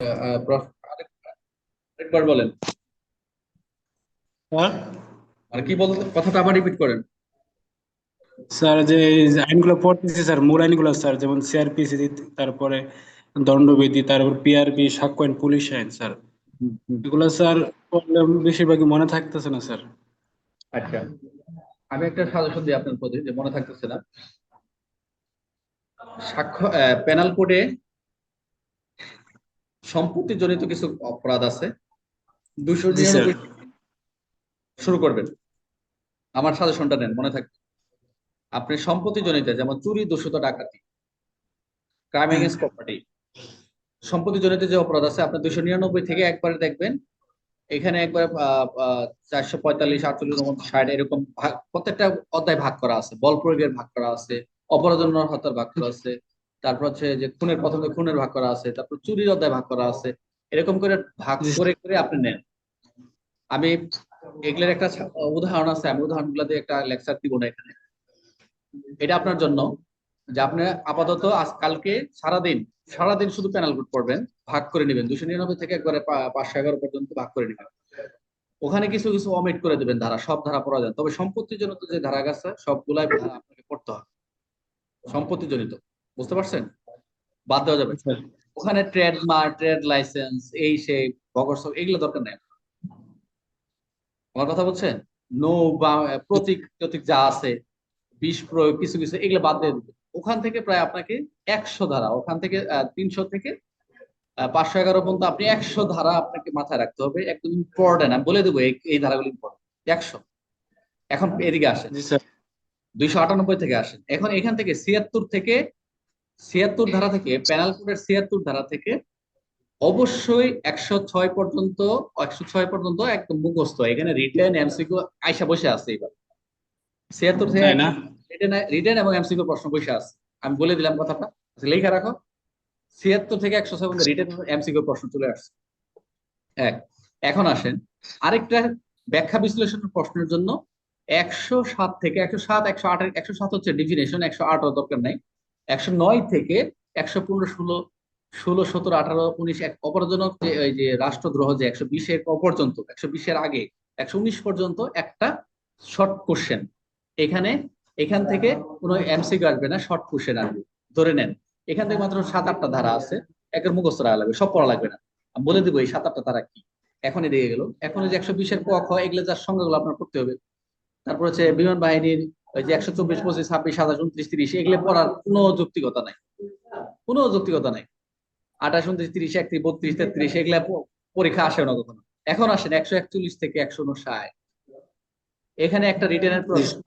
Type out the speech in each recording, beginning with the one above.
আহ, আরেকবার বলেন। আর কি বলতে কথাটা আবার রিপিট করেন। স্যার যে এই যে আইনগুলো পড়তেছি স্যার মূল আইনগুলো স্যার যেমন সিআরপিসি তারপরে দণ্ডবিধি তারপর পিআরপি সাক্ষ্য আইন পুলিশ আইন স্যার। এগুলো স্যার বেশিরভাগই মনে থাকতেছে না স্যার। আচ্ছা। আমি একটা সাজেশন দিই আপনার প্রতি যে মনে থাকতেছে না। সাক্ষ্য পেনাল কোডে সম্পত্তি জনিত কিছু অপরাধ আছে। দুশো শুরু করবেন। আমার সাজেশনটা নেন মনে থাকবে। আপনি সম্পত্তি জনিত যেমন চুরি দূষিত ডাকাতি ক্রাইম এগেন্স্ট প্রপার্টি সম্পত্তি জনিত যে অপরাধ আছে আপনি দুশো নিরানব্বই থেকে একবারে দেখবেন এখানে একবার চারশো পঁয়তাল্লিশ আটচল্লিশ ষাট এরকম ভাগ প্রত্যেকটা অধ্যায় ভাগ করা আছে। বল প্রয়োগের ভাগ করা আছে অপরাধ হত্যার ভাগ করা আছে তারপর হচ্ছে যে খুনের প্রথমে খুনের ভাগ করা আছে তারপর চুরির অধ্যায় ভাগ করা আছে এরকম করে ভাগ করে করে আপনি নেন। আমি এগুলোর একটা উদাহরণ আছে আমি উদাহরণগুলো দিয়ে একটা লেকচার দিব না এখানে। এটা আপনার জন্য যে আপনি আপাতত আজ কালকে সারাদিন সারাদিন শুধু প্যানেল কোড পড়বেন ভাগ করে নেবেন। দুশো নিরানব্বই থেকে একবারে পাঁচশো এগারো পর্যন্ত ভাগ করে নেবেন। ওখানে কিছু কিছু অমিট করে দেবেন ধারা সব ধারা পড়া যায়। তবে সম্পত্তির জন্য যে ধারা আছে সবগুলাই আপনাকে পড়তে হবে। সম্পত্তি জনিত বুঝতে পারছেন? বাদ দেওয়া যাবে। ওখানে ট্রেড মার্ক ট্রেড লাইসেন্স এই সেই বগর সব এগুলো দরকার নেই। আমার কথা বলছেন নো বা প্রতীক প্রতীক যা আছে বিষ প্রয়োগ কিছু কিছু এগুলো বাদ দিয়ে দিবে। ওখান থেকে প্রায় আপনাকে একশো ধারা ওখান থেকে তিনশো থেকে পাঁচশো এগারো পর্যন্ত আপনি একশো ধারা আপনাকে মাথায় রাখতে হবে। একদম ইম্পর্টেন্ট আমি বলে দেবো এই- এই ধারাগুলো ইম্পর্টেন্ট একশো। এখন এদিকে আসেন। দুইশো আটানব্বই থেকে আসেন। এখন এখান থেকে ছিয়াত্তর থেকে ছিয়াত্তর ধারা থেকে প্যানাল কোডের ছিয়াত্তর ধারা থেকে অবশ্যই একশো ছয় পর্যন্ত একশো ছয় পর্যন্ত একদম মুখস্থ। এখানে রিটেন এমসিকিউ আইসা বসে আছে এবার ছিয়াত্তর থেকে তাই না? রিটেন এবং এমসিকিউ প্রশ্ন বসে আছে। আমি বলে দিলাম কথাটা। আচ্ছা, লেখা রাখো। ছিয়াত্তর থেকে একশো ছয় পর্যন্ত রিটেন এমসিকিউ প্রশ্ন চলে আসছে। এক এখন আসেন। আরেকটা ব্যাখ্যা বিশ্লেষণের প্রশ্নের জন্য একশো সাত থেকে একশো সাত একশো আট একশো সাত হচ্ছে ডিফিনেশন একশো আট দরকার নাই। একশো নয় থেকে একশো পনেরো, ষোলো ষোলো, সতেরো, আঠারো, উনিশ, এক অপরজনক যে, ওই যে রাষ্ট্রদ্রোহ যে একশো বিশের পর্যন্ত একশো বিশের আগে, একশো উনিশ পর্যন্ত একটা শর্ট কোশ্চেন এখানে, এখান থেকে কোনো এমসিকিউ আসবে না শর্ট কোশ্চেন আসবে। ধরে নেন, এখান থেকে মাত্র সাত আটটা ধারা আছে, একের মুখস্থ রাখা লাগবে, সব পড়া লাগবে না। বলে দিব এই সাত আটটা ধারা কি। এখন এদিকে গেল। এখন যে একশো বিশের ক, খ, এগুলো যার সংখ্যাগুলো আপনার করতে হবে। তারপর হচ্ছে বিমান বাহিনীর ওই যে একশো চব্বিশ, পঁচিশ, ছাব্বিশ, সাতাশ, উনত্রিশ, তিরিশ, এগুলো পড়ার কোনো যৌক্তিকতা নাই। কোনো যৌক্তিকতা নাই। আঠাশ, উনত্রিশ, তিরিশ, একত্রিশ, বত্রিশ, তেত্রিশ, এগুলা পরীক্ষা আসে না কখনো। এখন আসেন একশো একচল্লিশ থেকে একশো উনষাট এখানে একটা রিটেনের প্রশ্ন।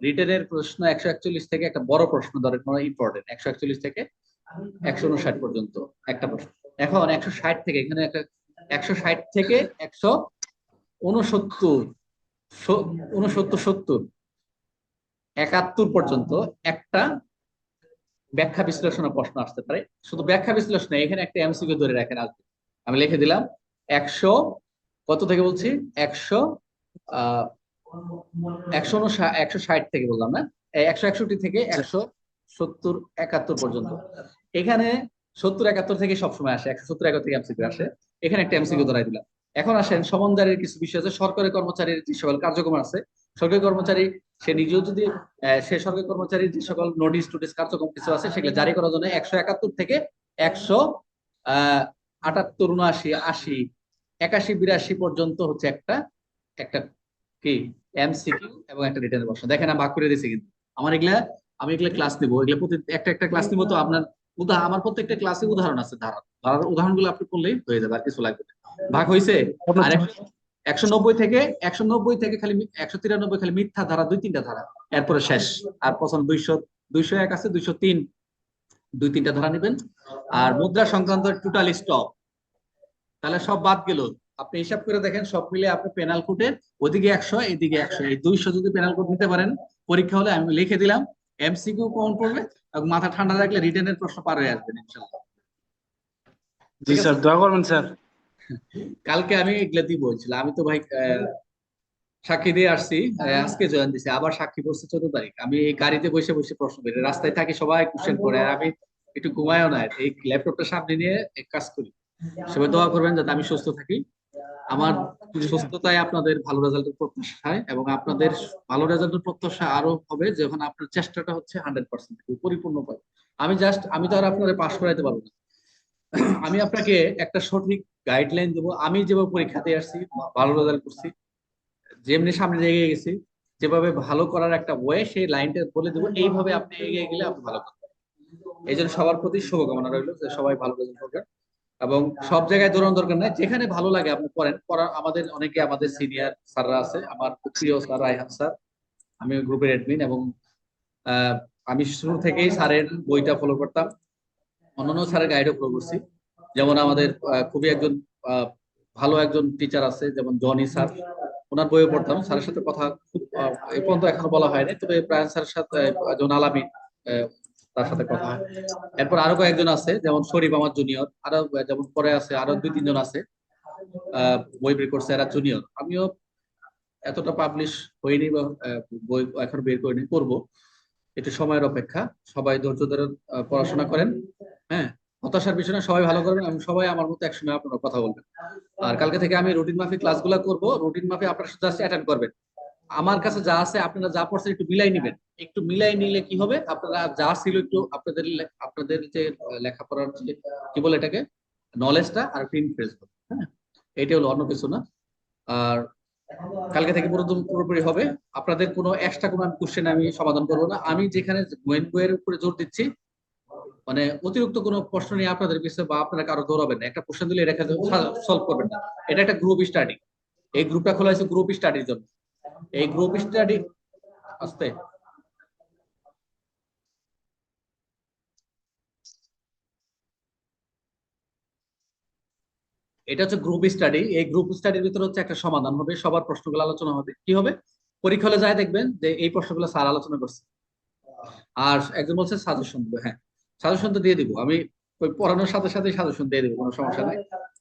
রিটেনের প্রশ্ন একশো একচল্লিশ থেকে একটা বড় প্রশ্ন ধরেন ইম্পর্টেন্ট একশো একচল্লিশ থেকে একশো উনষাট পর্যন্ত একটা প্রশ্ন। এখন একশো ষাট থেকে, এখানে একটা একশো ষাট থেকে একশো উনসত্তর উনসত্তর সত্তর। একাত্তর পর্যন্ত একটা ব্যাখ্যা বিশ্লেষণের প্রশ্ন আসতে পারে। শুধু ব্যাখ্যা বিশ্লেষণে এখানে একটা এমসিকিউ ধরে রাখেন আসবে আমি লিখে দিলাম, একশো, কত থেকে বলছি? একশো একশো একশো ষাট থেকে বললাম না? একশো একষট্টি থেকে একশো সত্তর, একাত্তর পর্যন্ত। এখানে সত্তর, একাত্তর থেকে সবসময় আসে, একশো সত্তর, একাত্তর থেকে এমসিকিউ আসে। এখানে একটা এমসিকিউ ধরাই দিলাম। এখন আসেন সমন্বয়ের কিছু বিষয় আছে। সরকারি কর্মচারীর যে সকল কার্যক্রম আছে, সরকারি কর্মচারী সে নিজেও যদি সে সরকারি কর্মচারীর যে সকল নোটিশ টোটিস কার্যক্রম কিছু আছে সেগুলো জারি করার জন্য একশো একাত্তর থেকে একশো আহ আটাত্তর উনআশি আশি একাশি বিরাশি পর্যন্ত হচ্ছে একটা একটা কি এমসিকিউ এবং একটা রিটার্নের প্রশ্ন। দেখেন আমি ভাগ করে দিয়েছি কিন্তু। আমার এগুলা আমি এগুলা ক্লাস নিবো। এগুলা প্রতি একটা একটা ক্লাস নিবো তো আপনার উদাহরণ আমার প্রত্যেকটা ক্লাসে উদাহরণ আছে ধারা ধারার উদাহরণগুলো আপনি করলেই হয়ে যাবে আর কিছু লাগবে ভাগ হয়েছে আর একশো নব্বই থেকে, একশো নব্বই থেকে খালি একশো তিরানব্বই খালি মিথ্যা ধারা, দুই তিনটা ধারা। এরপরে শেষ। আর পছন্দ দুইশো দুইশো এক আছে, দুইশো তিন। দুই তিনটা ধারা নেবেন। আর মুদ্রা সংক্রান্ত টোটাল স্টপ তাহলে সব বাদ গেল। আপনি হিসাব করে দেখেন, সব মিলে আপনি পেনাল কোডের ওদিকে একশো, এদিকে একশো। এই দুইশো যদি পেনাল কোড নিতে পারেন, পরীক্ষা হলে আমি লিখে দিলাম এমসিকিউ কমন পড়বে এবং মাথা ঠান্ডা রাখলে রিটেনের প্রশ্ন পার হয়ে আসবেন ইনশাল্লাহ জি, স্যার, দোয়া করবেন, স্যার। কালকে আমি এগুলা দিব বলছিলাম। আমি তো ভাই সাক্ষী দিয়ে আসছি। আজকে জয়েন দিছি আবার সাক্ষী বসছে চোদ্দ তারিখ। আমি এই গাড়িতে বসে বসে প্রশ্ন করি রাস্তায় থাকি সবাই কোশ্চেন করে আর আমি একটু ঘুমায়ও না। এই ল্যাপটপটা সামনে নিয়ে এক কাজ করি সবাই দোয়া করবেন যাতে আমি সুস্থ থাকি। আমার সুস্থতায় আপনাদের ভালো রেজাল্টের প্রত্যাশায় এবং আপনাদের ভালো রেজাল্টের প্রত্যাশা আরও হবে যখন আপনার চেষ্টাটা হচ্ছে হান্ড্রেড পার্সেন্ট পরিপূর্ণ পাবে আমি জাস্ট আমি তো আর আপনাদের পাশ করাইতে পারব না। আমি আপনাকে একটা সঠিক গাইডলাইন দেবো। আমি যেভাবে পরীক্ষা দিয়ে আসছি, ভালো রেজাল্ট করছি, যেমনি সামনে এগিয়ে গেছি, যেভাবে ভালো করার একটা ওয়ে সেই লাইনটা বলে দেবো। এইভাবে আপনি এগিয়ে গেলে আপনি ভালো করবেন। এই জন্য সবার প্রতি শুভকামনা রইল যে সবাই ভালো রেজাল্ট করবেন এবং সব জায়গায় দৌড়ানোর দরকার নাই, যেখানে ভালো লাগে আপনি পড়েন পড়া আমাদের, অনেকে আমাদের সিনিয়র স্যাররা আছে, আমার প্রিয় স্যার রায়হান স্যার, আমি গ্রুপের অ্যাডমিন এবং আমি শুরু থেকেই স্যারের বইটা ফলো করতাম। অন্যান্য স্যারের গাইডও ফলো করছি। যেমন আমাদের খুবই একজন ভালো একজন টিচার আছে যেমন জনি স্যার। ওনার বইও পড়তাম স্যারের সাথে কথা খুব এই পর্যন্ত এখনও বলা হয়নি তবে প্রায়ন স্যারের সাথে আহ, জন আলামিন আহ, তার সাথে কথা হয়। এরপর আরও কয়েকজন আছে যেমন শরীফ আমার জুনিয়র আরও যেমন পরে আছে আরও দুই তিনজন আছে বই বের করছে এরা জুনিয়র আমিও এতটা পাবলিশ হইনি বা বই এখন বের করিনি করব। একটু সময়ের অপেক্ষা সবাই ধৈর্য ধরে পড়াশোনা করেন হ্যাঁ। হতাশার বিষয় সবাই ভালো করবেন, এবং সবাই আমার মতো একসময় আপনারা কথা বলবেন। আর কালকে থেকে আমি রুটিন মাফিক ক্লাসগুলো করব, রুটিন মাফিক আপনারা জাস্ট অ্যাটেন্ড করবেন। আমার কাছে যা আছে আপনারা যা পড়ছেন একটু মিলাই নিবেন। একটু মিলাই নিলে কি হবে? আপনারা যা ছিল একটু আপনাদের আপনাদের যে লেখাপড়ার যে, কি বলে এটাকে? নলেজটা আর একটু ইনক্রিজ হবে হ্যাঁ? এটা হলো অন্য কিছু না। আর কালকে থেকে পুরো পুরোপুরি হবে। আপনাদের কোনো এক্সট্রা কোনো কোশ্চেন আমি সমাধান করব না। আমি যেখানে গোয়েন বইয়ের উপরে জোর দিচ্ছি মানে অতিরিক্ত কোনো প্রশ্ন নিয়ে আপনাদের পিছনে বা আপনারা কারও দৌড়াবেন না। একটা প্রশ্ন দিলে এটা সলভ করবেন না। এটা একটা গ্রুপ স্টাডি এই গ্রুপটা খোলা হয়েছে গ্রুপ স্টাডির জন্য। এই গ্রুপ স্টাডি আস্তে। এটা হচ্ছে গ্রুপ স্টাডি এই গ্রুপ স্টাডির ভিতরে হচ্ছে একটা সমাধান হবে। সবার প্রশ্নগুলো আলোচনা হবে। কি হবে? পরীক্ষা হলে যায় দেখবেন যে এই প্রশ্নগুলো স্যার আলোচনা করছে। আর একজন বলছে সাজেশন দেবে হ্যাঁ। সাজেশন তো দিয়ে দিব। আমি ওই পড়ানোর সাথে সাথে সাজেশন দিয়ে দিব, কোনো সমস্যা নাই।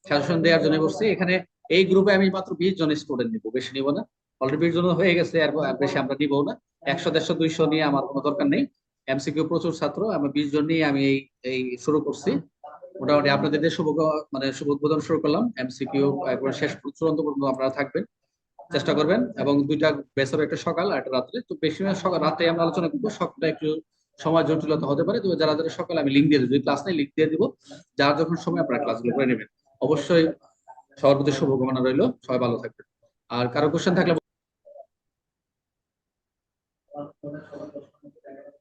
সাজেশন দেওয়ার জন্য বসছি এখানে এই গ্রুপে আমি মাত্র বিশ জন স্টুডেন্ট নিব, বেশি নিব না। অলরেডি বিশ জন হয়ে গেছে, আর বেশি আমরা নিবও না। একশো, দেড়শো, দুইশো নিয়ে আমার কোনো দরকার নেই। এমসিকিউ প্রচুর ছাত্র আমি বিশ জন নিয়ে আমি এই এই শুরু করছি। মোটামুটি আপনাদের শুভ মানে শুভ উদ্বোধন শুরু করলাম। এমসিকিউ একবার শেষ চূড়ান্ত পর্যন্ত আপনারা থাকবেন, চেষ্টা করবেন। এবং দুইটা বেসর একটা সকাল আর একটা রাত্রে। তো বেশি সকাল, রাত্রে আমরা আলোচনা করব, সকালটা একটু সময় জটিলতা হতে পারে, তবে যারা যারা সকালে আমি লিঙ্ক দিয়ে দেবো, যদি ক্লাস নেই লিঙ্ক দিয়ে দিব, যারা যখন সময় আপনারা ক্লাসগুলো করে নেবেন, অবশ্যই সবার প্রতি শুভকামনা রইল, সবাই ভালো থাকবেন। আর কারও কোশ্চেন থাকলে